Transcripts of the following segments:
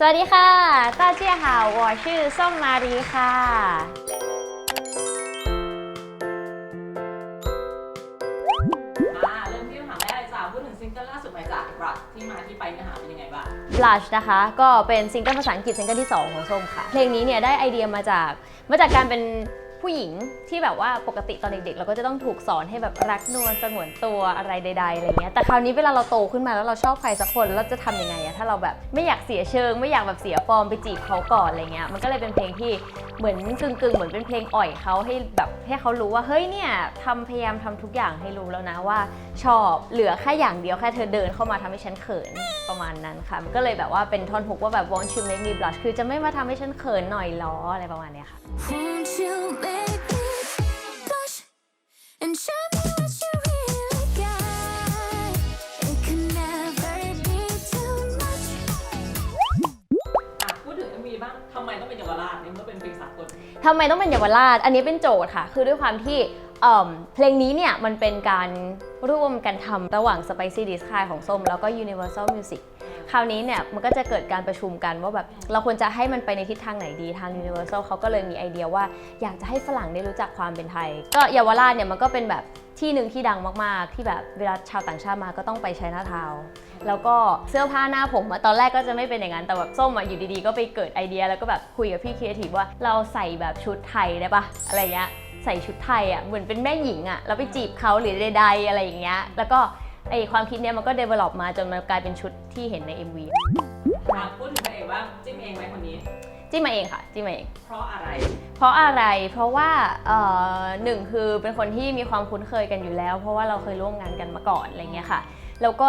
สวัสดีค่ะต้าเจียหาว我是ส้มมารีค่ะ อ่าเริ่มที่คำถามแรกเลยจ้าพูดถึงซิงเกิลล่าสุดไปจากรักที่มาที่ไปเนื้อหาเป็นยังไงบ้าง Blush นะคะ ก็เป็นซิงเกิลภาษาอังกฤษซิงเกิลที่ 2 ของส้มค่ะ เพลงนี้เนี่ยได้ไอเดียมาจาก มาจากการเป็น ผู้หญิงที่แบบว่าปกติตอนเด็กๆเราก็จะต้องถูกสอนให้แบบรักนวลสงวนตัวอะไรใดๆอะไรเงี้ยแต่คราวนี้เวลาเราโตขึ้นมาแล้วเราชอบใครสักคนแล้วเราจะทำยังไงอะถ้าเราแบบไม่อยากเสียเชิง ไม่อยากแบบเสียฟอร์มไปจีบเขาก่อนอะไรเงี้ยมันก็เลยเป็นเพลงที่ เหมือนกึ่งๆ เหมือนเป็นเพลงอ่อยเขาให้แบบให้เขารู้ว่าเฮ้ยเนี่ยทำพยายามทำทุกอย่างให้รู้แล้วนะว่าชอบเหลือแค่อย่างเดียวแค่เธอเดินเข้ามาทำให้ฉันเขินประมาณนั้นค่ะมันก็เลยแบบว่าเป็นท่อนฮุกว่าแบบ want to make me blush คือจะไม่มาทำให้ฉันเขินหน่อยล้ออะไรประมาณเนี้ยค่ะ Won't you make me blush and show me ทำไมต้องเป็นเยาวราช อันนี้เป็นโจทย์ค่ะ คือด้วยความที่เพลงนี้เนี่ยมันเป็นการร่วมกันทำระหว่าง Spicy d i s c ของส้มแล้วก็ Universal Music คราวนี้เนี่ยมันก็จะเกิดการประชุมกันว่าแบบเราควรจะให้มันไปในทิศทางไหนดีทาง Universal เขาก็เลยมีไอเดียว่าอยากจะให้ฝรั่งได้รู้จักความเป็นไทย ก็เยาวราชเนี่ยมันก็เป็นแบบที่หนึ่งที่ดังมากๆ ที่แบบเวลาชาวต่างชาติมาก็ต้องไปใช้หน้าทาวแล้วก็เสื้อผ้าหน้าผมตอนแรกก็จะไม่เป็นอย่างนั้น แต่แบบส้มอะอยู่ดีๆ ก็ไปเกิดไอเดีย แล้วก็แบบคุยกับพี่ครีเอทีฟว่าเราใส่แบบชุดไทยได้ปะอะไรเงี้ยใส่ชุดไทยอะเหมือนเป็นแม่หญิงอะแล้วไปจีบเขาหรือใดๆอะไรอย่างเงี้ยแล้วก็ ไอความคิดเนี้ยมันก็ develop มาจนมันกลายเป็นชุดที่เห็นใน MV อะพูดถึงพระเอกบ้างจิ้มเองไหมคนนี้ จิ้มมาเองค่ะ จิ้มมาเอง เพราะอะไร เพราะอะไร เพราะว่าเอ่อหนึ่งคือเป็นคนที่มีความคุ้นเคยกันอยู่แล้ว เพราะว่าเราเคยร่วมงานกันมาก่อนอะไรเงี้ยค่ะ แล้วก็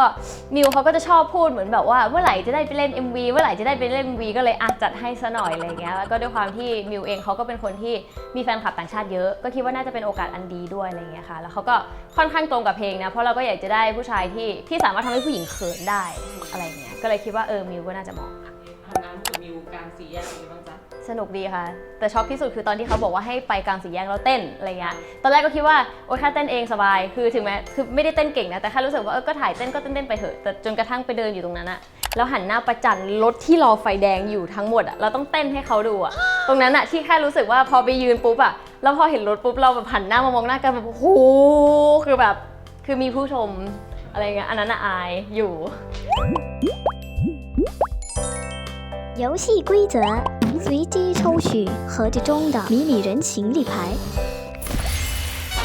มิวเขาก็จะชอบพูดเหมือนแบบว่าเมื่อไหร่จะได้ไปเล่น MV เมื่อไหร่จะได้ไปเล่น MV ก็เลยอาจจัดให้ซะหน่อยอะไรเงี้ยแล้วก็ด้วยความที่มิวเองเขาก็เป็นคนที่มีแฟนคลับต่างชาติเยอะ ก็คิดว่าน่าจะเป็นโอกาสอันดีด้วยอะไรเงี้ยค่ะ แล้วเขาก็ค่อนข้างตรงกับเพลงนะเพราะเราก็อยากจะได้ผู้ชายที่ที่สามารถทำให้ผู้หญิงเขินได้อะไรเงี้ยก็เลยคิดว่าเออมิวก็น่าจะเหมาะค่ะ ทำงานกับมิวกลางสี่แยกเป็นยังไงบ้างจ๊ะ สนุกดีค่ะ แต่ช็อกที่สุดคือตอนที่เขาบอกว่าให้ไปกลางสี่แยกแล้วเต้นอะไรเงี้ย ตอนแรกก็คิดว่าโอ๊ยแค่เต้นเองสบาย คือถึงแม้คือไม่ได้เต้นเก่งนะ แต่แค่รู้สึกว่าเออ ก็ถ่ายเต้นก็เต้นเต้นไปเถอะ แต่จนกระทั่งไปเดินอยู่ตรงนั้นอะแล้วหันหน้าประจันรถที่รอไฟแดงอยู่ทั้งหมดอะเราต้องเต้นให้เขาดูอะตรงนั้นอะที่แค่รู้สึกว่าพอไปยืนปุ๊บอะแล้วพอเห็นรถปุ๊บเราแบบหันหน้ามามองหน้ากันแบบโอ้โหคือแบบ คือมีผู้ชมอะไรเงี้ย อันนั้นอะอายอยู่ 游戏规则： 随机抽取盒子中的迷你人形立牌，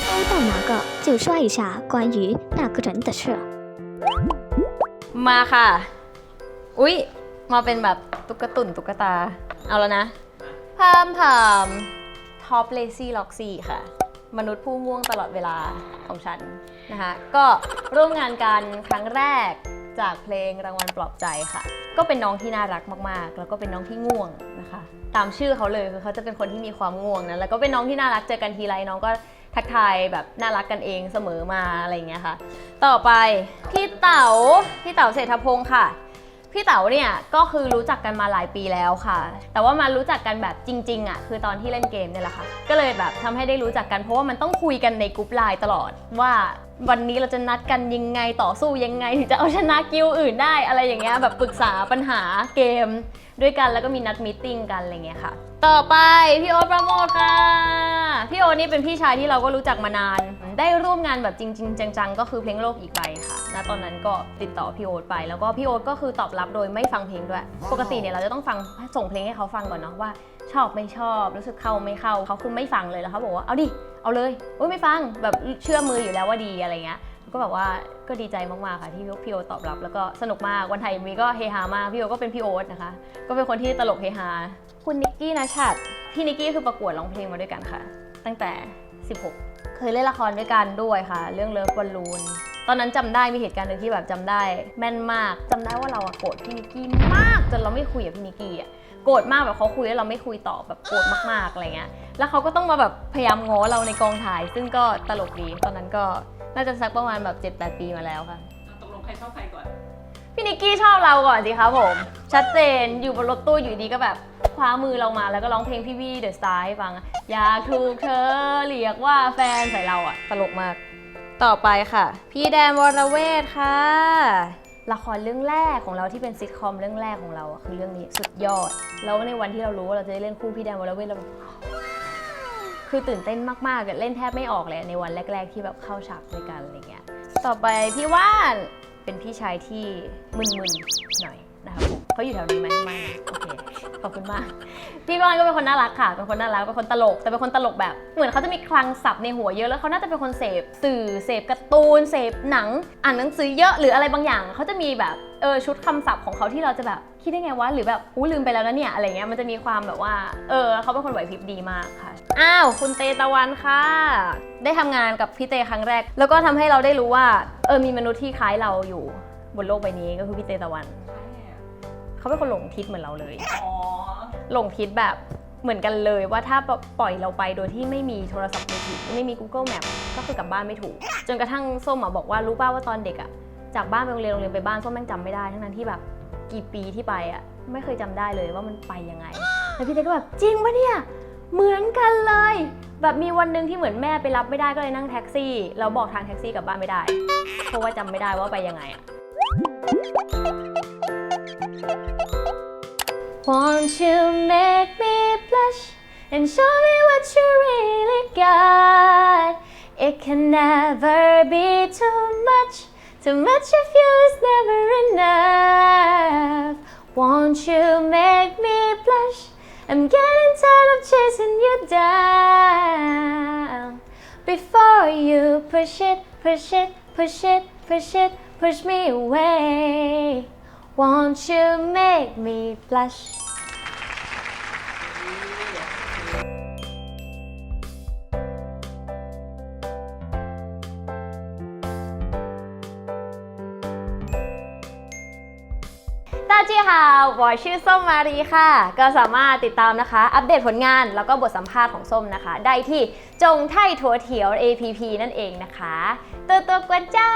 抽到哪个就说一下关于那个人的事。 มาค่ะ อุ๊ย มาเป็นแบบตุ๊กตุ่นตุ๊กตา เอาแล้วนะพามพามท็อปเลซี่ล็อกซี่ค่ะ มนุษย์ผู้ง่วงตลอดเวลาของฉันนะคะ ก็ร่วมงานกันครั้งแรก จากเพลงรางวัลปลอบใจค่ะ ก็เป็นน้องที่น่ารักมากๆ แล้วก็เป็นน้องที่ง่วงนะคะ ตามชื่อเขาเลยคือเขาจะเป็นคนที่มีความง่วงนะแล้วก็เป็นน้องที่น่ารักเจอกันทีไรน้องก็ทักทายแบบน่ารักกันเองเสมอมาอะไรเงี้ยค่ะ ต่อไปพี่เต๋าพี่เต๋าเศรษฐพงศ์ค่ะ พี่เต๋าเนี่ยก็คือรู้จักกันมาหลายปีแล้วค่ะ แต่ว่ามารู้จักกันแบบจริงๆอะคือตอนที่เล่นเกมเนี่ยแหละค่ะ ก็เลยแบบทำให้ได้รู้จักกันเพราะว่ามันต้องคุยกันในกลุ่มไลน์ตลอดว่าวันนี้เราจะนัดกันยังไงต่อสู้ยังไงถึงจะเอาชนะกิลอื่นได้อะไรอย่างเงี้ยแบบปรึกษาปัญหาเกม ด้วยกันแล้วก็มีนัดมตติ팅กันอะไรเงี้ยค่ะ ต่อไปพี่โอ๊ตประโมท นี่เป็นพี่ชายที่เราก็รู้จักมานาน ได้ร่วมงานแบบจริง ๆ จังๆ ก็คือเพลงโลกอีกใบค่ะณตอนนั้นก็ติดต่อพี่โอ๊ตไป แล้วก็พี่โอ๊ตก็คือตอบรับโดยไม่ฟังเพลงด้วย ปกติเนี่ยเราจะต้องฟังส่งเพลงให้เขาฟังก่อนเนาะว่า ชอบไม่ชอบรู้สึกเข้าไม่เข้าเขาคือไม่ฟังเลยแล้วเขาบอกว่าเอาดิเอาเลยโอ้ยไม่ฟังแบบเชื่อมืออยู่แล้วว่าดีอะไรเงี้ยก็แบบว่าก็ดีใจมากๆค่ะที่พี่โอตอบรับ แล้วก็สนุกมากวันไทยมีก็เฮฮามากพี่โอก็เป็นพี่โอ๊ตนะคะ ก็เป็นคนที่ตลกเฮฮาคุณนิกกี้นะชัดพี่นิกกี้คือประกวดร้องเพลงมาด้วยกันค่ะ ตั้งแต่ 16 เคยเล่นละครด้วยกันด้วยค่ะ เรื่องเลิฟบอลลูน ตอนนั้นจำได้มีเหตุการณ์หนึ่งที่แบบจำได้ แม่นมากจำได้ว่าเราอะโกรธพี่นิกกี้มากจนเราไม่คุยกับพี่นิกกี้อะโกรธมากแบบเขาคุยแล้วเราไม่คุยต่อแบบโกรธมากๆอะไรเงี้ย แล้วเขาก็ต้องมาแบบพยายามง้อเราในกองถ่าย ซึ่งก็ตลกดีตอนนั้นก็น่าจะสักประมาณแบบ 7-8 ปีมาแล้วค่ะอะตกลงใครชอบใครก่อน พี่นิกกี้ชอบเราก่อนสิคะผม ชัดเจนอยู่บนรถตู้อยู่ดีก็แบบ คว้ามือเรามาแล้วก็ร้องเพลงพี่วี่เดอะสไตล์ให้ฟังอยากถูกเธอเรียกว่าแฟนใส่เราอะตลกมาก ต่อไปค่ะ พี่แดนวรเวทค่ะ ละครเรื่องแรกของเราที่เป็นซิทคอมเรื่องแรกของเราอะคือเรื่องนี้สุดยอด แล้วในวันที่เรารู้ว่าเราจะได้เล่นคู่พี่แดนวรเวทเราแบบคือตื่นเต้นมากๆอะเล่นแทบไม่ออกเลยในวันแรก ๆ ที่แบบเข้าฉากด้วยกันอะไรเงี้ย ต่อไปพี่ว่านเป็นพี่ชายที่มึนๆหน่อยนะครับผมเขาอยู่แถวนี้ไหมไม่นะโอเค ขอบคุณมาก พี่ว่านก็เป็นคนน่ารักค่ะ เป็นคนน่ารัก เป็นคนตลก แต่เป็นคนตลกแบบ เหมือนเขาจะมีคลังศัพท์ในหัวเยอะ แล้วเขาน่าจะเป็นคนเสพสื่อ เสพการ์ตูน เสพหนัง อ่านหนังสือเยอะ หรืออะไรบางอย่าง เขาจะมีแบบเออชุดคำศัพท์ของเขาที่เราจะแบบคิดได้ไงวะหรือแบบอู้ลืมไปแล้วนะเนี่ยอะไรเงี้ยมันจะมีความแบบว่าเออเขาเป็นคนไหวพริบดีมากค่ะอ้าวคุณเตตะวันค่ะ ได้ทำงานกับพี่เตครั้งแรก แล้วก็ทำให้เราได้รู้ว่าเออมีมนุษย์ที่คล้ายเราอยู่บนโลกใบนี้ก็คือพี่เตตะวัน เขาเป็นคนหลงทิศเหมือนเราเลย อ๋อ หลงทิศแบบเหมือนกันเลยว่าถ้าปล่อยเราไปโดยที่ไม่มีโทรศัพท์มือถือไม่มี Google Map ก็คือกลับบ้านไม่ถูก จนกระทั่งส้มอะบอกว่ารู้ป่าว่าตอนเด็กอะจากบ้านไปโรงเรียนโรงเรียนไปบ้านส้มแม่งจำไม่ได้ ทั้งนั้นที่แบบกี่ปีที่ไปอะไม่เคยจำได้เลยว่ามันไปยังไงแล้วพี่เต้ก็แบบจริงปะเนี่ยเหมือนกันเลย แบบมีวันหนึ่งที่เหมือนแม่ไปรับไม่ได้ก็เลยนั่งแท็กซี่แล้วบอกทางแท็กซี่กลับบ้านไม่ได้ เพราะว่าจำไม่ได้ว่าไปยังไงอะ Won't you make me blush and show me what you really got? It can never be too much. Too much of you is never enough. Won't you make me blush? I'm getting tired of chasing you down. Before you push it, push it, push it, push it, push me away. Won't you make me blush ตาจีบอยชื่อส้มมารีค่ะ ก็สามารถติดตามนะคะ อัปเดตผลงานแล้วก็บทสัมภาษณ์ของส้มนะคะ ได้ที่จงไทยถั่วเถียว APP นั่นเองนะคะ ตัวตัวกวนเจ้า